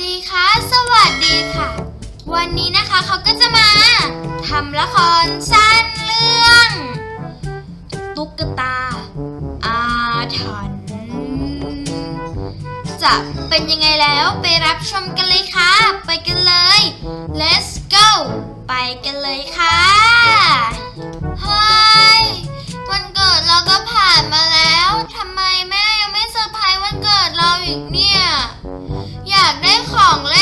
ดีค่ะ สวัสดีค่ะ วันนี้นะคะเขาก็จะมาทำละครสั้นเรื่อง ตุ๊กตา อาถรรพ์จะเป็นยังไงแล้วไปรับชมกันเลยค่ะ ไปกันเลย let's go ไปกันเลยค่ะเฮ้ยวันเกิดเราก็ผ่านมาแล้วทำไมแม่ยังไม่เซอร์ไพรส์วันเกิดเราอีกเนี่ย ของเล่น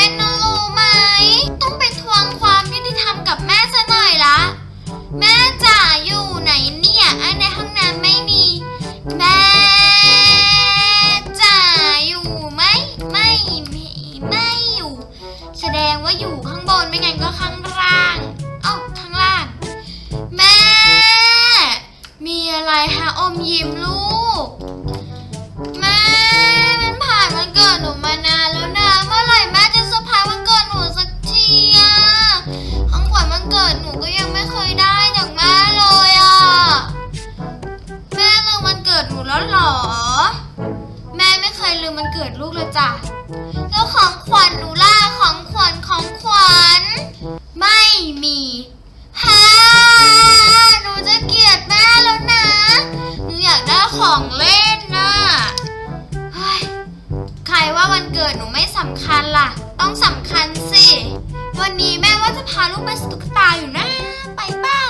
าลูกไปสตุ๊กตาอยู่นะ ไปเปล่า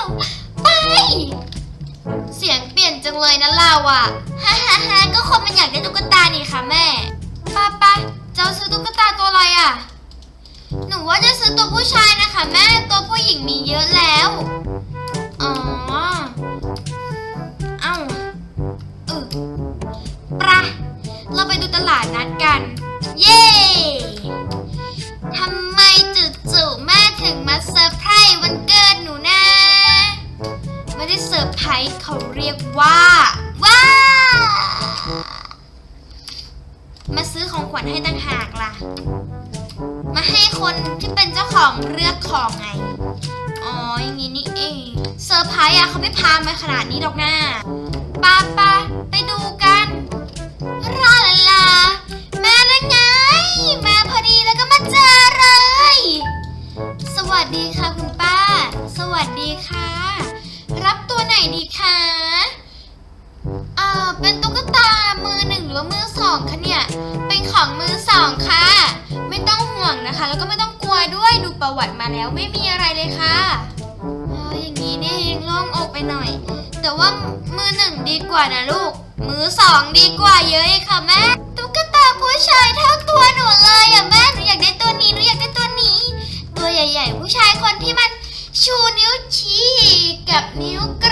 ไป เสียงเปลี่ยนจังเลยนะเราอะฮ่าฮ่าฮ่าก็คนมันอยากได้ตุ๊กตานี่ค่ะแม่ป้าป้าจะเอาซื้อตุ๊กตาตัวอะไรอะ หนูว่าจะซื้อตัวผู้ชายนะคะแม่ตัวผู้หญิงมีเยอะแล้ว อ๋อ เอ้าเออปะเราไปดูตลาดนัดกัน เย้ทำ เขาเรียกว่าว้ามาซื้อของขวัญให้ตั้งหากล่ะ มาให้คนที่เป็นเจ้าของเลือกของไง อ๋ออย่างนี้นี่เองเซอร์ไพรส์อะเขาไม่พามาขนาดนี้หรอกนะป้าป้าไปดูกันลาลาลาแม่นั่นไง มาพอดีแล้วก็มาเจอเลย สวัสดีค่ะคุณป้า สวัสดีค่ะ ไหนดีคะเอ่อเป็นตุ๊กตามือหนึ่งหรือมือสองคะเนี่ย เป็นของมือสองค่ะ ไม่ต้องห่วงนะคะ แล้วก็ไม่ต้องกลัวด้วยดูประวัติมาแล้วไม่มีอะไรเลยค่ะเอออย่างนี้เนี่ยเองโล่งอกไปหน่อย แต่ว่ามือหนึ่งดีกว่านะลูก มือสองดีกว่าเยอะเลยค่ะแม่ ตุ๊กตาผู้ชายเท่าตัวหนูเลยอะแม่หนูอยากได้ตัวนี้หนูอยากได้ตัวนี้ ตัวใหญ่ ๆ ผู้ชายคนที่มันชูนิ้วชี้กับนิ้วกล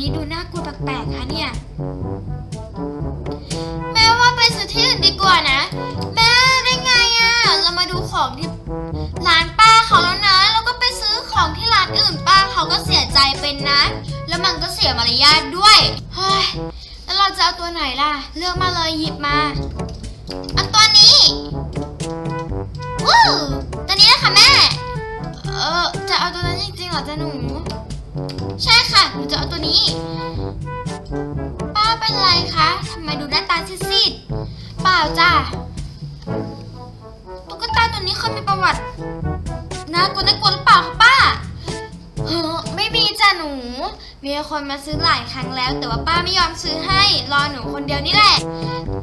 นี้ดูน่ากลัวแปลกๆคะเนี่ย แม่ว่าไปซื้อที่อื่นดีกว่านะ แม่ได้ไงอะ่ะ เรามาดูของที่ร้านป้าเขาแล้วนะ แล้วก็ไปซื้อของที่ร้านอื่นป้าเขาก็เสียใจเป็นนะ แล้วมันก็เสียมารยาทด้วย เฮ้ย แล้วเราจะเอาตัวไหนล่ะ เลือกมาเลยหยิบมาเอาตัวนี้วู้ตัวนี้นะคะแม่ เออ จะเอาตัวนั้นจริงๆเหรอจ๊ะหนู ใช่ ค่ะหนูจะเอาตัวนี้ ป้าเป็นไรคะทำไมดูหน้าตาซีดๆเปล่าจ้ะตุ๊กตาตัวนี้เคยมีประวัติน่ากลัวน่ากลัวหรือเปล่าคะป้าเฮ้อไม่มีจ้ะหนู มีคนมาซื้อหลายครั้งแล้ว แต่ว่าป้าไม่ยอมซื้อให้ รอหนูคนเดียวนี่แหละ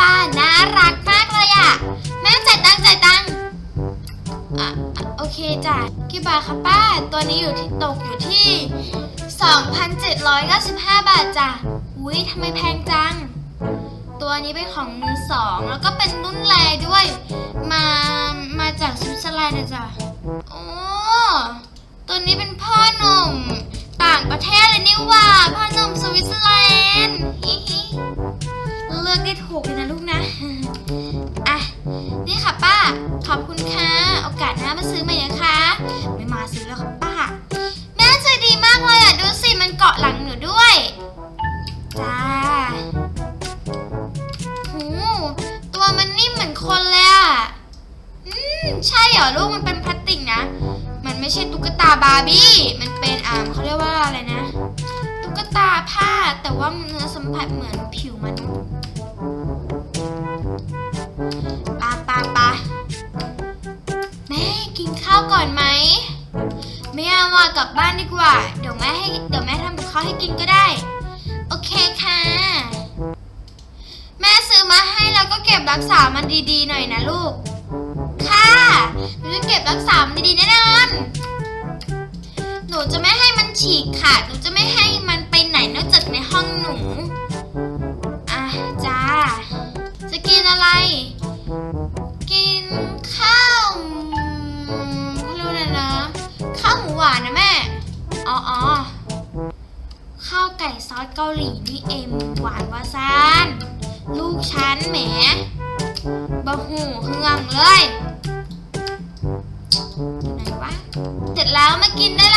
ป้าน่ารักมากเลยอะแม่จ่ายตังค์จ่ายตังค์อะอะโอเคจ้ะกี่บาทคะป้า ตัวนี้อยู่ที่ตกอยู่ที่ 2,795 บาทจ้ะอุ้ยทำไมแพงจัง ตัวนี้เป็นของมือสอง แล้วก็เป็นรุ่นแรด้วย มา มาจากสวิตเซอร์แลนด์นะจ๊ะโอ้ตัวนี้เป็นพ่อหนุ่ม ต่างประเทศเลยนี่ว่า พ่อหนุ่มสวิตเซอร์แลนด์เลือกได้ถูกเลยนะลูกนะ อะ นี่ค่ะป้า ขอบคุณค่ะ โอกาสหน้ามาซื้อใหม่นะคะาบาร์บี้มันเป็นอ่าเขาเรียกว่าอะไรนะตุ๊กตาผ้าแต่ว่าเนื้อสัมผัสเหมือนผิวมนุษย์ปาปาปาแม่กินข้าวก่อนไหมไม่เอาว่ากลับบ้านดีกว่า เดี๋ยวแม่ให้เดี๋ยวแม่ทำกับข้าวให้กินก็ได้ โอเคค่ะ แม่ซื้อมาให้แล้วก็เก็บรักษามันดีๆหน่อยนะลูก ค่ะหนูจะเก็บรักษามันดีๆแน่นอน นูจะไม่ให้มันฉีกขาด หนูจะไม่ให้มันไปไหนนอกจากในห้องหนู อะจ้า จะกินอะไร กินข้าวอืมเขาเรียกว่าอะนะ ข้าวหมูหวานนะแม่ อ๋ออ๋อข้าวไก่ซอสเกาหลีนี่เองหวานวาซาน ลูกฉันแหมบะหูเครื่องเลยไหนวะ เสร็จแล้วมากินได้แล้ว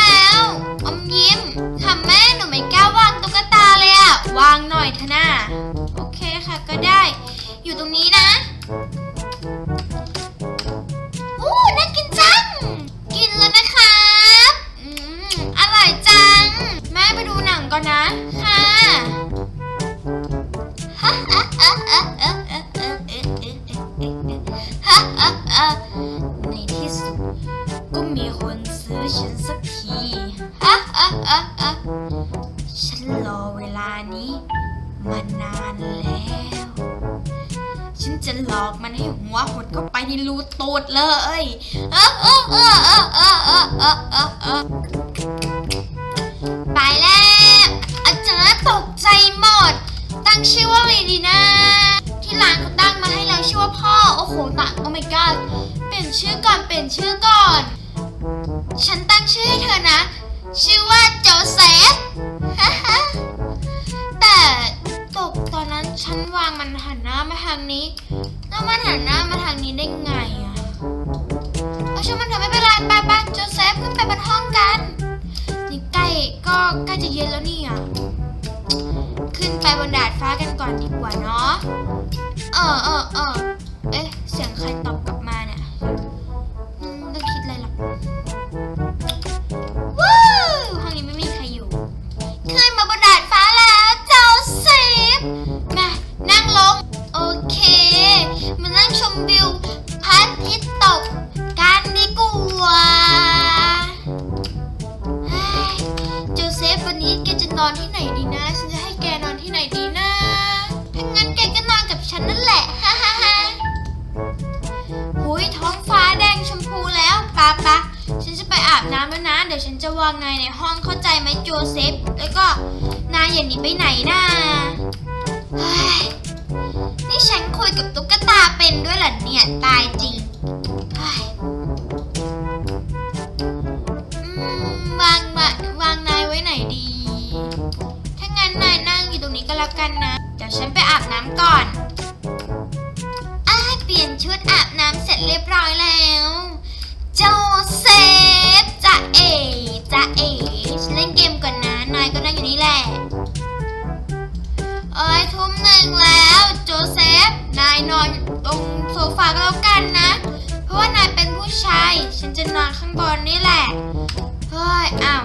อมยิ้มค่ะแม่หนูไม่กล้าวางตุ๊กตาเลยอะวางหน่อยเถอะนะโอเคค่ะก็ได้ อยู่ตรงนี้นะ เออเออไปแล้ว อาจารย์ตกใจหมด ตั้งชื่อว่าอะไรดีนะ ที่ร้านเขาตั้งมาให้แล้วชื่อว่าพ่อ โอ้โหตะโอ้ my god เปลี่ยนชื่อก่อนเปลี่ยนชื่อก่อน ฉันตั้งชื่อให้เธอนะ ชื่อว่าโจเซฟแต่ตกตอนนั้นฉันวางมันหันหน้ามาทางนี้ แล้วมันหันหน้ามาทางนี้ได้ไงอะ เอาช่างมันเถอะไม่เป็นไรไปไปโจเซฟขึ้นไปบนห้องกัน นี่ใกล้ก็ใกล้จะเย็นแล้วนี่อะ ขึ้นไปบนดาดฟ้ากันก่อนดีกว่าเนาะ เออเออเออเอ๊ะ เสียงใครต นอนที่ไหนดีนะ ฉันจะให้แกนอนที่ไหนดีนะถ้างั้นแกก็นอนกับฉันนั่นแหละ ฮ่าฮ่าฮ่าหุยท้องฟ้าแดงชมพูแล้วปะปะฉันจะไปอาบน้ำแล้วนะ เดี๋ยวฉันจะวางนายในห้องเข้าใจไหมโจเซฟ แล้วก็นายอย่าหนีไปไหนนะนี่ฉันคุยกับตุ๊กตาเป็นด้วยเหรอเนี่ยตายจริงวางวางนายไว้ไหนดี แล้วกันนะ เดี๋ยวฉันไปอาบน้ำก่อนอาเปลี่ยนชุดอาบน้ำเสร็จเรียบร้อยแล้ว โจเซฟจะเอ๋จะเอ๋ฉันเล่นเกมก่อนนะ นายก็นั่งอยู่นี่แหละเอ้ยทุ่มหนึ่งแล้ว โจเซฟ นายนอนตรงโซฟาก็แล้วกันนะ เพราะว่านายเป็นผู้ชาย ฉันจะนอนข้างบนนี่แหละ เฮ้ย อ้าว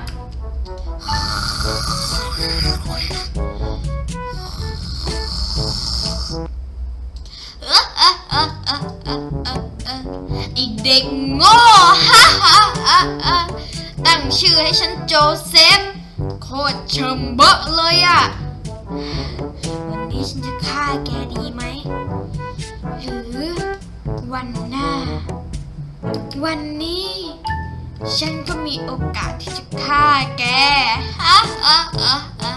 ไอเด็กโง่ฮ่าฮ่าฮ่าตั้งชื่อให้ฉันโจเซฟ โคตรเชิมเบอะเลยอะวันนี้ฉันจะฆ่าแกดีไหม หรือวันหน้า วันนี้ ฉันก็มีโอกาสที่จะฆ่าแกฮ่าฮ่าฮ่า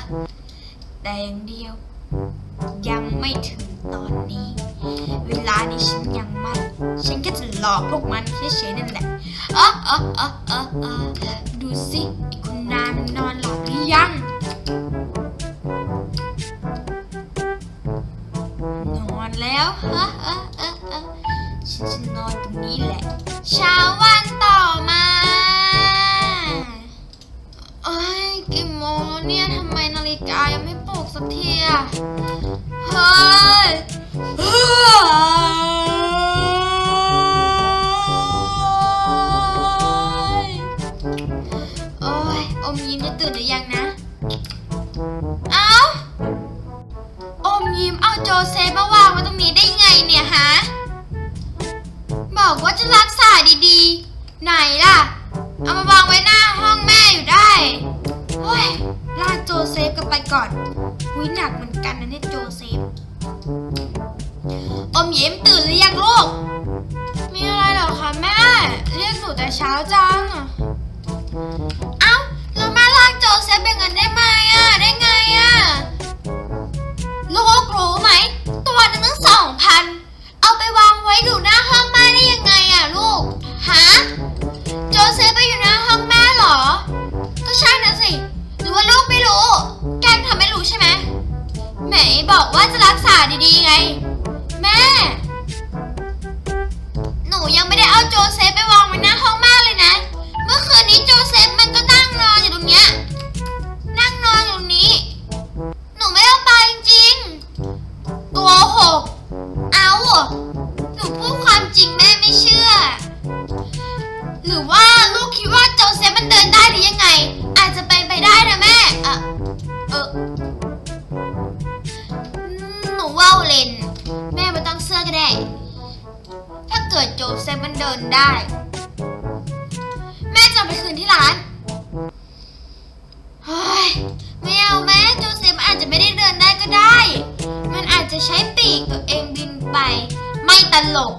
แต่อย่างเดียว ยังไม่ถึงตอนนี้ เวลานี้ฉันยังไม่ ฉันแค่จะหลอกพวกมันเฉยๆนั่นแหละอ๋ออ๋ออ๋ออ๋ออ๋อดูสิไอ้คุณนายมันนอนหลับหรือยังนอนแล้วฮะฮะฮะฮะฉันจะนอนตรงนี้แหละเช้าวันต่อมา เนี่ยทำไมนาฬิกายังไม่ปลุกสักทีอะเฮ้ยโอ้ยอมยิ้มจะตื่นหรือยังนะ เอ้า อมยิ้มเอาโจเซฟมาวางไว้ตรงนี้ได้ไงเนี่ยฮะ บอกว่าจะรักษาดีๆ ไหนล่ะ เอามาวางไว้ กันไปก่อนวิหนักเหมือนกันนะเนี่ยโจเซฟอมยิ้มตื่นหรือยังลูก มีอะไรเหรอคะแม่ เรียกหนูแต่เช้าจัง เอ้าแล้วแม่ลากโจเซฟเป็นเงินได้ไหมอะ ได้ไงอะ ลูกรู้ไหม ตัวหนึงตั้งสองพัน เอาไปวางไว้อยู่หน้าห้องแม่ได้ยังไงอะลูก ฮะ โจเซฟไปอยู่หน้าห้องแม่เหรอ ก็ใช่นะสิ หรือว่าลูกไม่รู้ ไหนบอกว่าจะรักษาดีๆไง แม่ หนูยังไม่ได้เอาโจเซฟไปวางไว้หน้าห้องแม่เลยนะ เมื่อคืนนี้โจเซฟมันก็นั่งนอนอยู่ตรงเนี้ย ว่าวเล่นแม่ไม่ต้องเสื้อก็ได้ ถ้าเกิดโจเซฟมันเดินได้ แม่จะไปคืนที่ร้านเฮ้ยไม่เอาแม่โจเซฟอาจจะไม่ได้เดินได้ก็ได้ มันอาจจะใช้ปีกตัวเองบินไป ไม่ตลก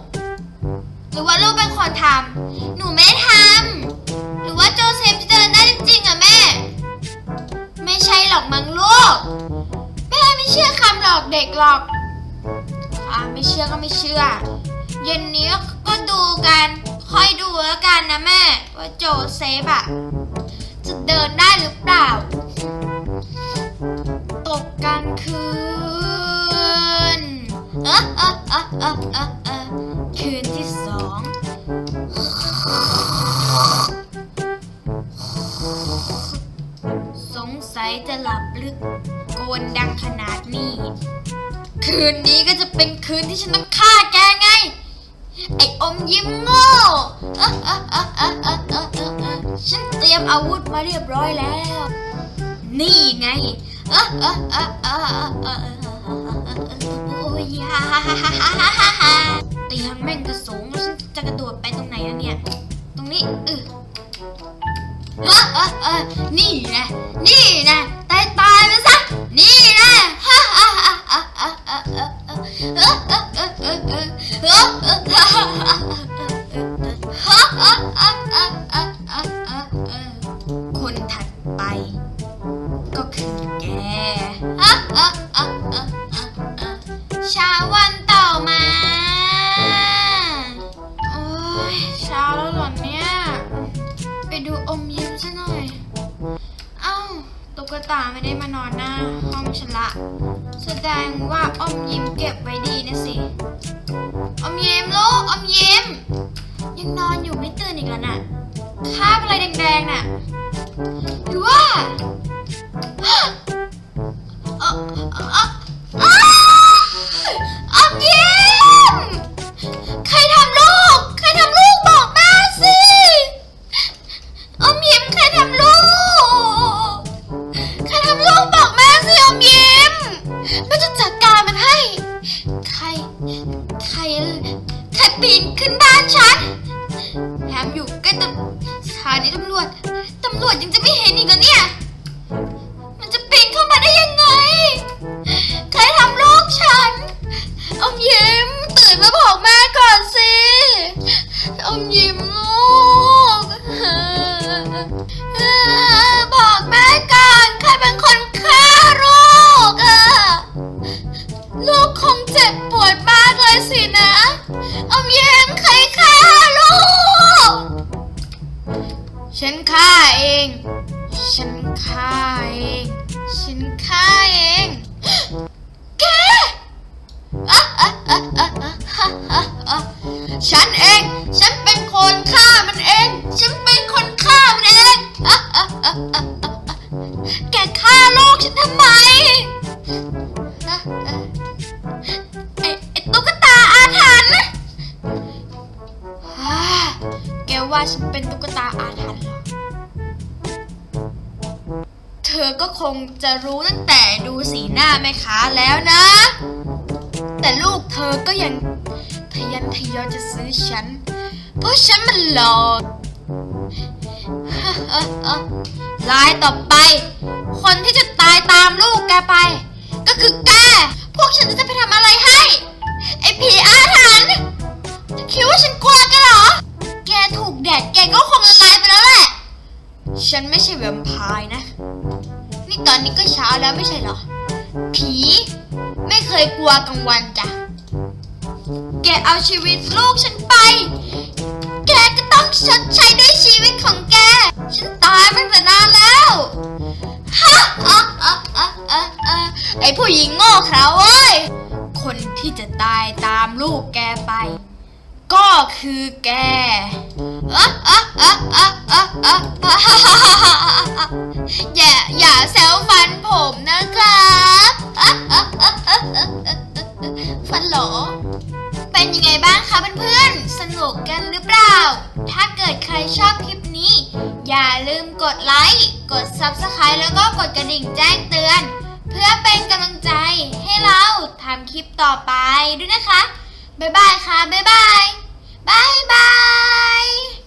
หรือว่าลูกเป็นคนทำหนูไม่ทำหรือว่าโจเซฟจะเดินได้จริงๆอะแม่ ไม่ใช่หรอกมั้งลูกแม่ไม่เชื่อคำ หลอกเด็กหรอกอ่าไม่เชื่อก็ไม่เชื่อ เย็นนี้ก็ดูกันค่อยดูแล้วกันนะแม่ ว่าโจเซฟอะจะเดินได้หรือเปล่า ตกกลางคืน เออเออเออเออเออคืนังขนาดนี้ คืนนี้ก็จะเป็นคืนที่ฉันต้องฆ่าแกไง ไอ้อมยิ้มโง่ฉันเตรียมอาวุธมาเรียบร้อยแล้ว นี่ไงเตียงแม่งจะสูงฉันจะกระโดดไปตรงไหนอะเนี่ย ตรงนี้เออ เอะเอะเอะนี่นะ นี่นะตายตายไปซะ นี่นะฮ่าฮ่าฮ่าฮ่าฮ่าฮ่าฮ่าเอะเอะเอะเอะเอะเอะเอะฮ่าฮ่าฮ่าฮ่าฮ่าฮ่าฮ่าฮ่าฮ่าฮ่าฮ่าคนถัดไป ก็คือแกชาว ตาไม่ได้มานอนหน้าห้องฉันละ แสดงว่าอมยิ้มเก็บไว้ดีนะสิ อมยิ้มลูกอมยิ้ม ยังนอนอยู่ไม่ตื่นอีกแล้วน่ะคาบอะไรแดงๆน่ะหรือว่า ปีนขึ้นบ้านฉันแถมอยู่ใกล้ตำสถานีตำรวจ ตำรวจยังจะไม่เห็นอีกเหรอเนี่ย มันจะปีนเข้ามาได้ยังไง ใครทำลูกฉัน อมยิ้มตื่นมาบอกแม่ก่อนสิ อมยิ้มลูก บอกแม่ก่อนใครเป็นคนฆ่าลูกอะลูกคงเจ็บปวดมากเลยสินะ ว่าฉันเป็นตุ๊กตาอาถรรพ์เหรอเธอก็คงจะรู้ตั้งแต่ดูสีหน้าแม่ค้าแล้วนะ แต่ลูกเธอก็ยังทะยันทะยอจะซื้อฉัน เพราะฉันมันหล่อลายต่อไป คนที่จะตายตามลูกแกไป ก็คือแก พวกฉันจะไปทำอะไรให้ ไอ้ผีอาถรรพ์คิดว่าฉันกลัวแกันเหรอ ฉันไม่ใช่แวมไพร์นะ นี่ตอนนี้ก็เช้าแล้วไม่ใช่เหรอ ผีไม่เคยกลัวกลางวันจ้ะ แกเอาชีวิตลูกฉันไป แกก็ต้องชดใช้ด้วยชีวิตของแก ฉันตายมาตั้งแต่นานแล้วฮะอะอะอะอะอะไอผู้หญิงโง่เขาเว้ย คนที่จะตายตามลูกแกไป ก็คือแกอะอะอะอะ อะอย่าอย่าแซวฟันผมนะครับฟันหรอเป็นยังไงบ้างคะเพื่อนๆ สนุกกันหรือเปล่า ถ้าเกิดใครชอบคลิปนี้ อย่าลืมกดไลค์ กด Subscribe แล้วก็กดกระดิ่งแจ้งเตือน เพื่อเป็นกำลังใจให้เราทำคลิปต่อไปด้วยนะคะ บ๊ายบายค่ะ บ๊ายบาย บายบาย